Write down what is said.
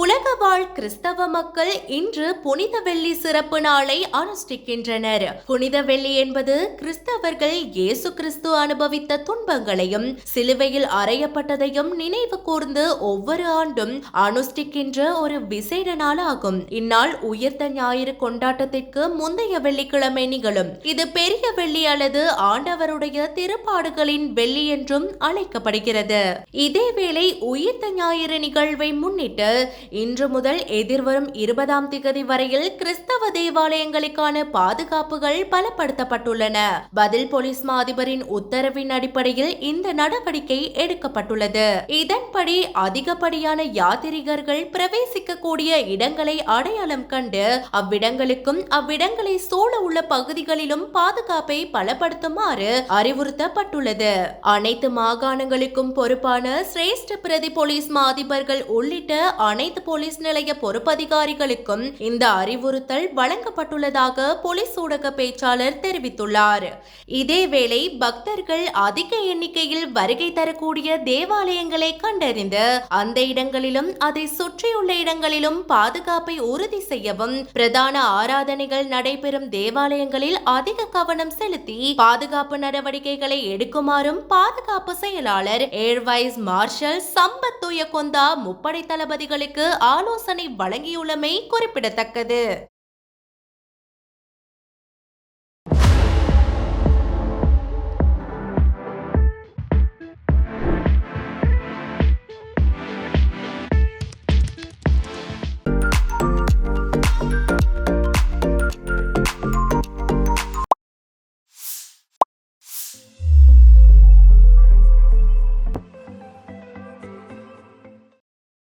உலக வாழ் கிறிஸ்தவ மக்கள் இன்று புனித வெள்ளி சிறப்பு நாளை அனுஷ்டிக்கின்றனர். புனித வெள்ளி என்பது கிறிஸ்தவர்கள் இயேசு கிறிஸ்து அனுபவித்த துன்பங்களையும் சிலுவையில் அறையப்பட்டதையும் நினைவு கூர்ந்து ஒவ்வொரு ஆண்டும் அனுஷ்டிக்கின்ற ஒரு விசேட நாளாகும். இந்நாள் உயிர்த்த ஞாயிறு கொண்டாட்டத்திற்கு முந்தைய வெள்ளிக்கிழமை நிகழும். இது பெரிய வெள்ளி அல்லது ஆண்டவருடைய திருப்பாடுகளின் வெள்ளி என்றும் அழைக்கப்படுகிறது. இதேவேளை உயிர்த்த ஞாயிறு நிகழ்வை முன்னிட்டு இன்று முதல் எதிர்வரும் இருபதாம் திகதி வரையில் கிறிஸ்தவ தேவாலயங்களுக்கான பாதுகாப்புகள் பலப்படுத்தப்பட்டுள்ளன. பதில் போலீஸ் மா அதிபரின் உத்தரவின் அடிப்படையில் இந்த நடவடிக்கை எடுக்கப்பட்டுள்ளது. இதன்படி அதிகப்படியான யாத்திரிகர்கள் பிரவேசிக்கக்கூடிய இடங்களை அடையாளம் கண்டு அவ்விடங்களுக்கும் அவ்விடங்களை சூழ உள்ள பகுதிகளிலும் பாதுகாப்பை பலப்படுத்துமாறு அறிவுறுத்தப்பட்டுள்ளது. அனைத்து மாகாணங்களுக்கும் பொறுப்பான சிரேஷ்ட பிரதி போலீஸ் மா அதிபர்கள் உள்ளிட்ட அனைத்து போலீஸ் நிலைய பொறுப்பதிகாரிகளுக்கும் இந்த அறிவுறுத்தல் வழங்கப்பட்டுள்ளதாக போலீஸ் ஊடக பேச்சாளர் தெரிவித்துள்ளார். இதேவேளை பக்தர்கள் அதிக எண்ணிக்கையில் வருகை தரக்கூடிய தேவாலயங்களை கண்டறிந்து அந்த இடங்களிலும் அதை சுற்றியுள்ள இடங்களிலும் பாதுகாப்பை உறுதி செய்யவும் பிரதான ஆராதனைகள் நடைபெறும் தேவாலயங்களில் அதிக கவனம் செலுத்தி பாதுகாப்பு நடவடிக்கைகளை எடுக்குமாறும் பாதுகாப்பு செயலாளர் ஏர்வைஸ் மார்ஷல் சம்பத் துயகொந்தா முப்படை தளபதிகளுக்கு ஆலோசனை வழங்கியுள்ளமை குறிப்பிடத்தக்கது.